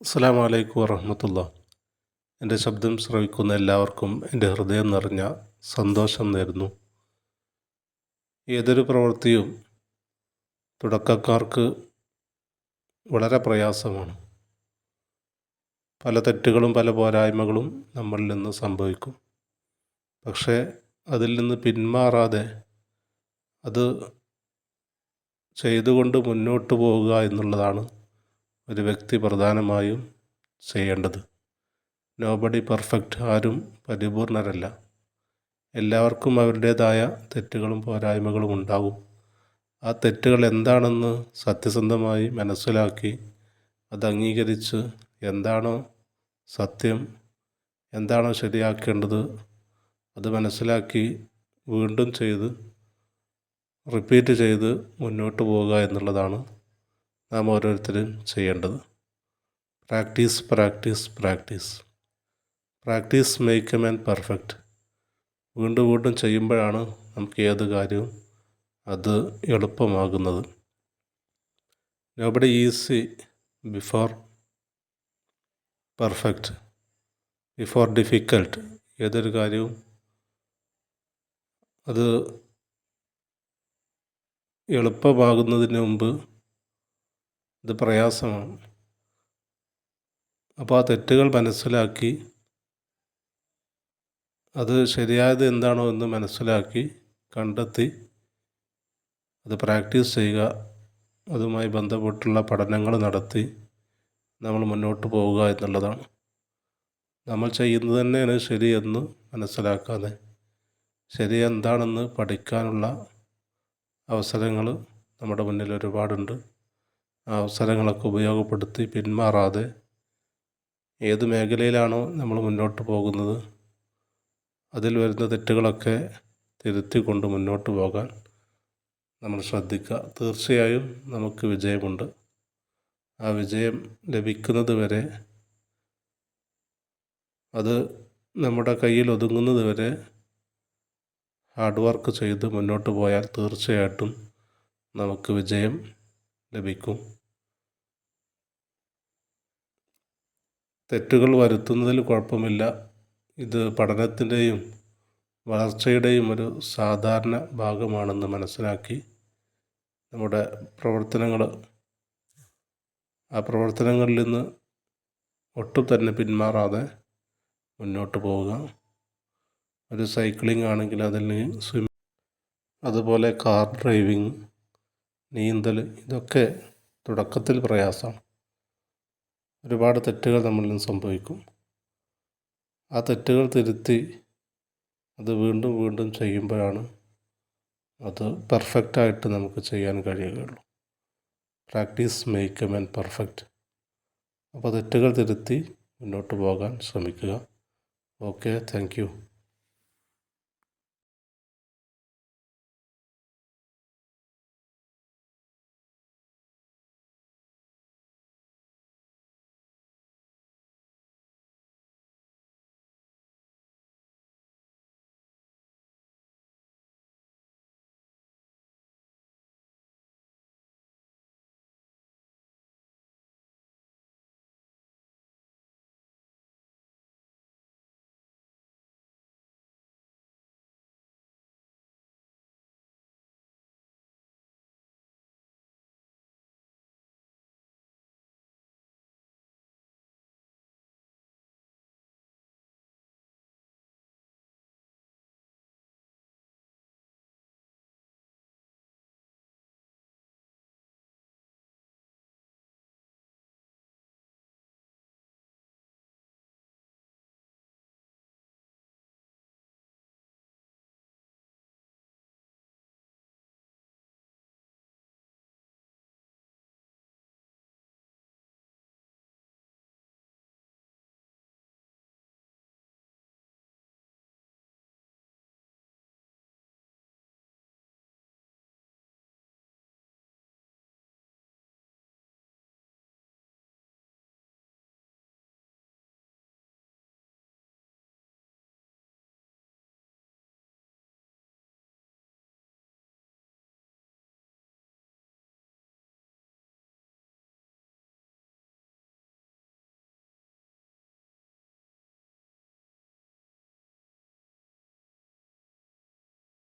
അസ്സാം വലൈക്കും വറഹമത്തുള്ള. എന്റെ ശബ്ദം ശ്രവിക്കുന്ന എല്ലാവർക്കും എന്റെ ഹൃദയം നിറഞ്ഞ സന്തോഷം നേരുന്നു. ഏതൊരു പ്രവൃത്തിയും തുടക്കക്കാർക്ക് വളരെ പ്രയാസമാണ്. പല തെറ്റുകളും പല പോരായ്മകളും നമ്മളിൽ നിന്ന് സംഭവിക്കും. പക്ഷേ അതിൽ നിന്ന് പിന്മാറാതെ അത് ചെയ്തുകൊണ്ട് മുന്നോട്ട് പോവുക എന്നുള്ളതാണ് ഒരു വ്യക്തി പ്രധാനമായും ചെയ്യേണ്ടത്. നോബഡി പെർഫെക്റ്റ് ആരും പരിപൂർണരല്ല. എല്ലാവർക്കും അവരുടേതായ തെറ്റുകളും പോരായ്മകളും ഉണ്ടാകും ആ തെറ്റുകൾ എന്താണെന്ന് സത്യസന്ധമായി മനസ്സിലാക്കി അത് അംഗീകരിച്ച് എന്താണോ സത്യം എന്താണോ ശരിയാക്കേണ്ടത് അത് മനസ്സിലാക്കി വീണ്ടും ചെയ്ത് റിപ്പീറ്റ് ചെയ്ത് മുന്നോട്ട് പോവുക എന്നുള്ളതാണ് നാം ഓരോരുത്തരും ചെയ്യേണ്ടത്. Practice practice practice. Practice make a man perfect. വീണ്ടും വീണ്ടും ചെയ്യുമ്പോഴാണ് നമുക്ക് ഏത് കാര്യവും അത് എളുപ്പമാകുന്നത്. Nobody easy before perfect before difficult ഏതൊരു കാര്യവും അത് എളുപ്പമാകുന്നതിന് മുമ്പ് ഇത് പ്രയാസമാണ്. അപ്പോൾ ആ തെറ്റുകൾ മനസ്സിലാക്കി അത് ശരിയായത് എന്താണോ എന്ന് മനസ്സിലാക്കി കണ്ടെത്തി അത് പ്രാക്ടീസ് ചെയ്യുക അതുമായി ബന്ധപ്പെട്ടുള്ള പഠനങ്ങൾ നടത്തി നമ്മൾ മുന്നോട്ട് പോവുക എന്നുള്ളതാണ്. നമ്മൾ ചെയ്യുന്നത് തന്നെയാണ് ശരിയെന്ന് മനസ്സിലാക്കാതെ ശരി എന്താണെന്ന് പഠിക്കാനുള്ള അവസരങ്ങൾ നമ്മുടെ മുന്നിൽ ഒരുപാടുണ്ട്. അവസരങ്ങളൊക്കെ ഉപയോഗപ്പെടുത്തി പിന്മാറാതെ ഏത് മേഖലയിലാണോ നമ്മൾ മുന്നോട്ട് പോകുന്നത് അതിൽ വരുന്ന തെറ്റുകളൊക്കെ തിരുത്തിക്കൊണ്ട് മുന്നോട്ട് പോകാൻ നമ്മൾ ശ്രദ്ധിക്കുക. തീർച്ചയായും നമുക്ക് വിജയമുണ്ട്. ആ വിജയം ലഭിക്കുന്നത് വരെ അത് നമ്മുടെ കയ്യിൽ ഒതുങ്ങുന്നത് വരെ ഹാർഡ് വർക്ക് ചെയ്ത് മുന്നോട്ട് പോയാൽ തീർച്ചയായിട്ടും നമുക്ക് വിജയം ലഭിക്കും. തെറ്റുകൾ വരുത്തുന്നതിൽ കുഴപ്പമില്ല. ഇത് പഠനത്തിന്റെയും വളർച്ചയുടെയും ഒരു സാധാരണ ഭാഗമാണെന്ന് മനസ്സിലാക്കി നമ്മുടെ പ്രവർത്തനങ്ങൾ ആ പ്രവർത്തനങ്ങളിൽ നിന്ന് ഒട്ടും തന്നെ പിന്മാറാതെ മുന്നോട്ട് പോവുക. ഒരു സൈക്ലിംഗ് ആണെങ്കിൽ അതിൽ സ്വിം അതുപോലെ കാർ ഡ്രൈവിംഗ് നീന്തൽ ഇതൊക്കെ തുടക്കത്തിൽ പ്രയാസമാണ് ഒരുപാട് തെറ്റുകൾ നമ്മളിൽ നിന്ന് സംഭവിക്കും. ആ തെറ്റുകൾ തിരുത്തി അത് വീണ്ടും വീണ്ടും ചെയ്യുമ്പോഴാണ് അത് പെർഫെക്റ്റായിട്ട് നമുക്ക് ചെയ്യാൻ കഴിയുകയുള്ളൂ. Practice make a man perfect അപ്പോൾ തെറ്റുകൾ തിരുത്തി മുന്നോട്ട് പോകാൻ ശ്രമിക്കുക. Okay thank